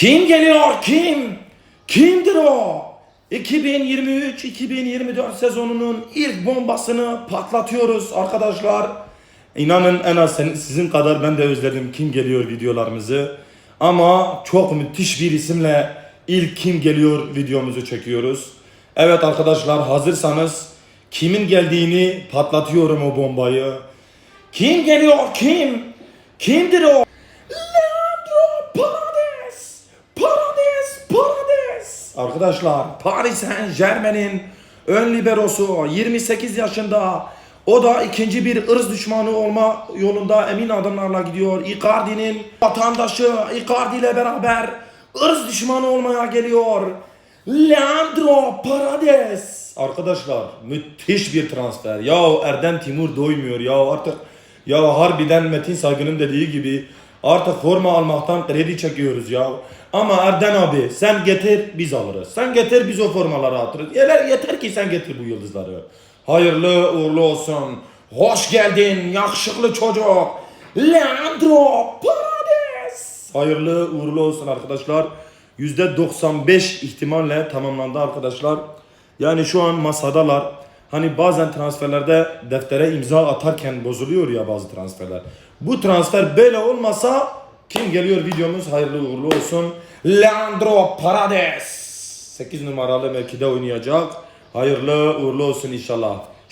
Kim geliyor kim? Kimdir o? 2023-2024 sezonunun ilk bombasını patlatıyoruz arkadaşlar. İnanın en az sizin kadar ben de özledim kim geliyor videolarımızı. Ama çok müthiş bir isimle ilk kim geliyor videomuzu çekiyoruz. Evet arkadaşlar hazırsanız kimin geldiğini patlatıyorum o bombayı. Kim geliyor kim? Kimdir o? Leandro Paredes! Paredes! Paredes! Arkadaşlar Paris Saint Germain'in ön liberosu 28 yaşında o da ikinci bir ırz düşmanı olma yolunda emin adımlarla gidiyor. Icardi'nin vatandaşı Icardi ile beraber ırz düşmanı olmaya geliyor. Leandro Paredes. Arkadaşlar müthiş bir transfer. Ya Erdem Timur doymuyor ya artık ya harbiden Metin Saygı'nın dediği gibi artık forma almaktan kredi çekiyoruz ya. Ama Erden abi sen getir biz alırız. Sen getir biz o formaları atırız. Yeter, yeter ki sen getir bu yıldızları. Hayırlı uğurlu olsun. Hoş geldin yakışıklı çocuk. Leandro Paredes. Hayırlı uğurlu olsun arkadaşlar. %95 ihtimalle tamamlandı arkadaşlar. Yani şu an masadalar. Hani bazen transferlerde deftere imza atarken bozuluyor ya bazı transferler. Bu transfer böyle olmasa kim geliyor videomuz hayırlı uğurlu olsun. Leandro Paredes. 8 numaralı mevkide oynayacak. Hayırlı uğurlu olsun inşallah.